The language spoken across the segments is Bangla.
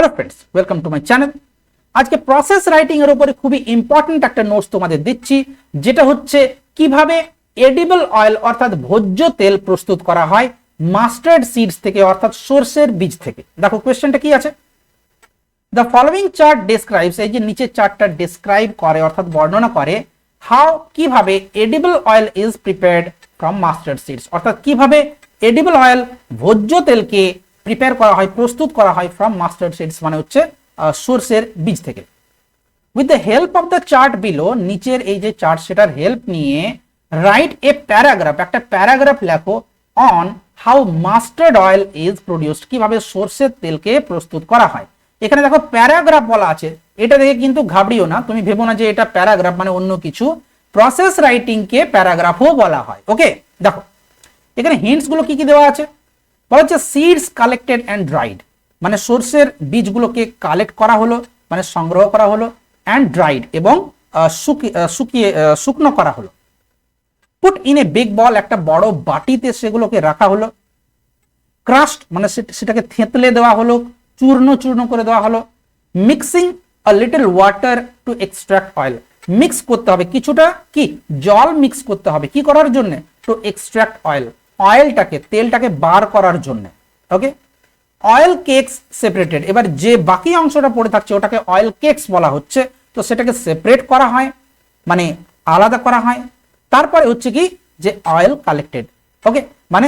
Hello friends welcome to my channel আজকে প্রসেস রাইটিং এর উপরে খুবই ইম্পর্ট্যান্ট একটা নোটস তোমাদের দিচ্ছি, যেটা হচ্ছে কীভাবে এডিবল অয়েল অর্থাৎ ভোজ্য তেল প্রস্তুত করা হয় মাস্টার্ড সিডস থেকে অর্থাৎ সর্ষের বীজ থেকে। দেখো কোয়েশ্চেনটা কি আছে? দ্য ফলোইং চার্ট ডেসক্রাইবস এই যে নিচের চার্টটা ডেসক্রাইব করে অর্থাৎ বর্ণনা করে হাউ কীভাবে edible oil is prepared from mustard seeds অর্থাৎ কীভাবে এডিবল অয়েল ভোজ্য তেলকে প্রিপেয়ার করা হয় প্রস্তুত করা হয় ফ্রম মাস্টার্ড সিডস মানে হচ্ছে আহ, সর্ষের বীজ থেকে। With the help of the chart below নিচের এই যে চার্ট সেটার হেল্প নিয়ে রাইট এ প্যারাগ্রাফ একটা প্যারাগ্রাফ লেখো on how mustard oil is produced কীভাবে সর্ষের তেলকে প্রস্তুত করা হয়। এখানে দেখো প্যারাগ্রাফ বলা আছে এটা দেখে কিন্তু ঘাবড়িও না তুমি ভেবো না যে এটা প্যারাগ্রাফ মানে অন্য কিছু। প্রসেস রাইটিং কে প্যারাগ্রাফও বলা হয় ওকে দেখো এখানে হিন্টসগুলো কি কি দেওয়া আছে? বলা হচ্ছে সিডস কালেক্টেড অ্যান্ড ড্রাইড মানে সর্ষের বীজগুলোকে কালেক্ট করা হলো মানে সংগ্রহ করা হলো অ্যান্ড ড্রাইড এবং শুকিয়ে শুকনো করা হলো। Put in a big bowl একটা বড় বাটিতে সেগুলোকে রাখা হলো। ক্রাস্ট মানে সেটাকে থেতলে দেওয়া হলো, চূর্ণ চূর্ণ করে দেওয়া হলো। Mixing a little water to extract oil mix করতে হবে কিছুটা কি? জল মিক্স করতে হবে। কি করার জন্য? টু এক্সট্রাক্ট অয়েল অয়েলটাকে, তেলটাকে বার করার জন্য। Okay oil cakes separated. এবার যে বাকি অংশটা পড়ে থাকছে, ওটাকে অয়েল কেকস বলা হচ্ছে। তো সেটাকে সেপারেট করা হয় মানে আলাদা করা হয়। তারপরে হচ্ছে কি? যে অয়েল কালেক্টেড। ওকে মানে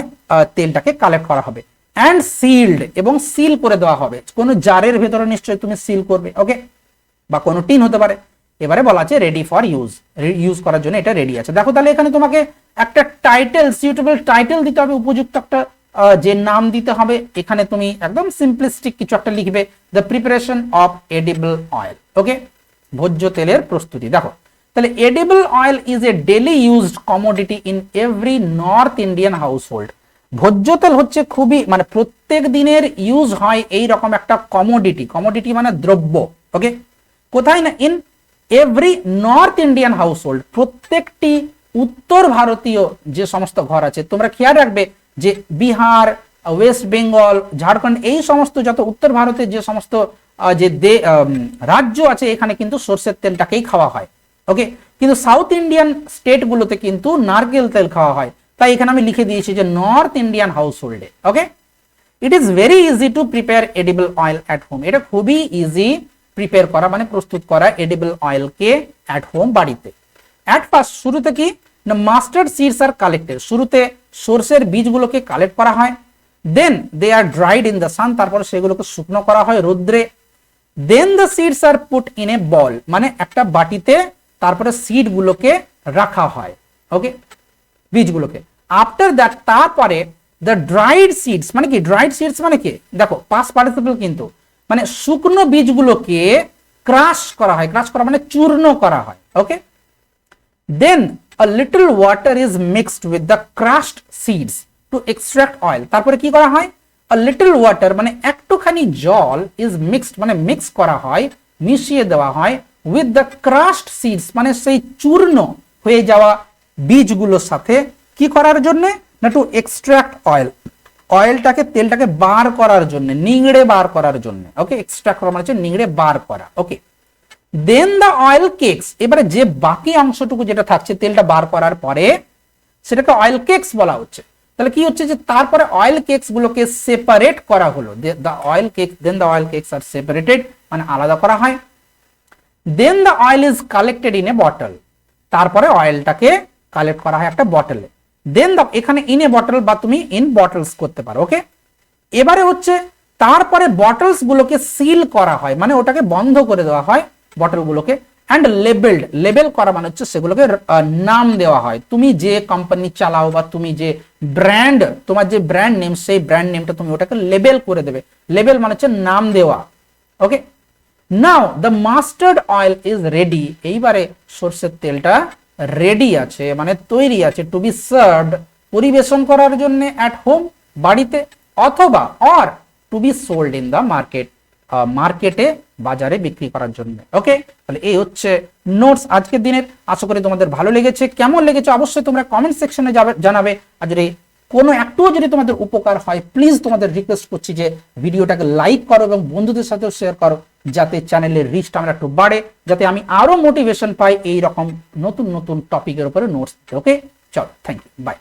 তেলটাকে কালেক্ট করা হবে। অ্যান্ড সিল্ড এবং সিল করে দেওয়া হবে। কোনো জারের ভেতরে নিশ্চয়ই তুমি সিল করবে। ওকে বা কোনো টিন হতে পারে। এবারে বলা আছে রেডি ফর ইউজ ইউজ করার জন্য এটা রেডি আছে। দেখো তাহলে এখানে তোমাকে একটা টাইটেল সুইটেবল টাইটেল দিতে হবে, উপযুক্ত একটা যে নাম দিতে হবে। এখানে তুমি একদম সিম্পলিস্টিক কিছু একটা লিখবে the preparation of edible oil okay ভোজ্য তেলের প্রস্তুতি। দেখো, তাহলে edible oil is a daily used commodity in every North Indian household ভোজ্য তেল হচ্ছে খুবই মানে প্রত্যেক দিনের ইউজ হয় এই রকম একটা কমোডিটি কমোডিটি মানে দ্রব্য। ওকে কোথায় না in every North Indian household প্রত্যেকটি উত্তর ভারতীয় যে সমস্ত ঘর আছে, তোমরা খেয়াল রাখবে যে বিহার ওয়েস্ট বেঙ্গল ঝাড়খণ্ড এই সমস্ত যত উত্তর ভারতের যে সমস্ত যে রাজ্য আছে, এখানে কিন্তু সর্ষের তেলটাকেই খাওয়া হয়। ওকে কিন্তু সাউথ ইন্ডিয়ান স্টেটগুলোতে কিন্তু নারকেল তেল খাওয়া হয়। তাই এখানে আমি লিখে দিয়েছি যে নর্থ ইন্ডিয়ান হাউস হোল্ডে okay it is very easy to prepare edible oil at home এটা খুবই ইজি প্রিপেয়ার করা মানে প্রস্তুত করা এডিবল অয়েলকে অ্যাট হোম বাড়িতে। অ্যাট ফার্স্ট শুরুতে কি? না মাস্টার্ড সিডস আর কালেক্টেড শুরুতে সর্ষের বীজগুলোকে কালেক্ট করা হয়। Then they are dried in the sun তারপরে সেগুলোকে শুকনো করা হয় রোদ্রে। Then the seeds are put in a bowl মানে একটা বাটিতে তারপরে সিড গুলোকে রাখা হয়। ওকে বীজগুলোকে। আফটার দ্যাট তারপরে দ্য ড্রাইড সিডস মানে কি? ড্রাইড সিডস মানে কি? দেখো পাস পার্টিসিপল কিন্তু। মানে শুকনো বীজগুলোকে ক্রাশ করা হয়, ক্রাশ করা মানে চূর্ণ করা হয় okay then a little water is mixed with the crushed seeds to extract oil. তারপরে কি করা হয়? A little water মানে একটুখানি জল ইজ মিক্সড মানে মিক্স করা হয়, মিশিয়ে দেওয়া হয় উইথ দ্য crushed seeds মানে সেই চূর্ণ হয়ে যাওয়া বীজগুলোর সাথে কি করার জন্য? না টু এক্সট্রাক্ট অয়েল অয়েলটাকে তেলটাকে বার করার জন্য, নিংড়ে বার করার জন্য ওকে এক্সট্রাক্ট করা মানে নিংড়ে বার করা okay then the oil cakes এবারে যে বাকি অংশটুকু যেটা থাকছে, তেলটা বার করার পরে, সেটাকে অয়েল কেকস বলা হচ্ছে। তাহলে কি হচ্ছে যে, তারপরে অয়েল কেকস গুলোকে সেপারেট করা হলো। The oil cake then the oil cakes are separated মানে আলাদা করা হয়। Then the oil is collected in a bottle তারপরে অয়েলটাকে কালেক্ট করা হয় একটা বটলে দেন দ্য এখানে ইন এ বটল বা তুমি ইন বটলস করতে পারো ওকে এবারে হচ্ছে, তারপরে বটলস গুলোকে সিল করা হয় মানে ওটাকে বন্ধ করে দেওয়া হয় বটল গুলোকে অ্যান্ড লেবেলড লেবেল করা মানে হচ্ছে সেগুলোকে নাম দেওয়া হয়। তুমি যে কোম্পানি চালাও বা তুমি যে ব্র্যান্ড তোমার যে ব্র্যান্ড নেম সেই ব্র্যান্ড নেমটা তুমি ওটাকে লেবেল করে দেবে। লেবেল মানে হচ্ছে নাম দেওয়া okay now the mustard oil is ready এইবারে সর্ষের তেলটা রেডি আছে মানে তৈরি আছে টু বি সার্ভড পরিবেশন করার জন্য অ্যাট হোম বাড়িতে, অথবা or to be sold in the market মার্কেটে বাজারে বিক্রি করার জন্য। ওকে তাহলে এই হচ্ছে নোটস আজকের দিনের। আশা করি তোমাদের ভালো লেগেছে। কেমন লেগেছে অবশ্যই তোমরা কমেন্ট সেকশনে যাবে জানাবে। আর যদি কোনো একটুও যদি তোমাদের উপকার হয় প্লিজ তোমাদের রিকোয়েস্ট করছি যে ভিডিওটাকে লাইক করো এবং বন্ধুদের সাথেও শেয়ার করো। যাতে চ্যানেলের রিচটা আমরা একটু বাড়ে, যাতে আমি আরও মোটিভেশন পাই এই রকম নতুন নতুন টপিকের উপরে নোটস ওকে চলো থ্যাংক ইউ বাই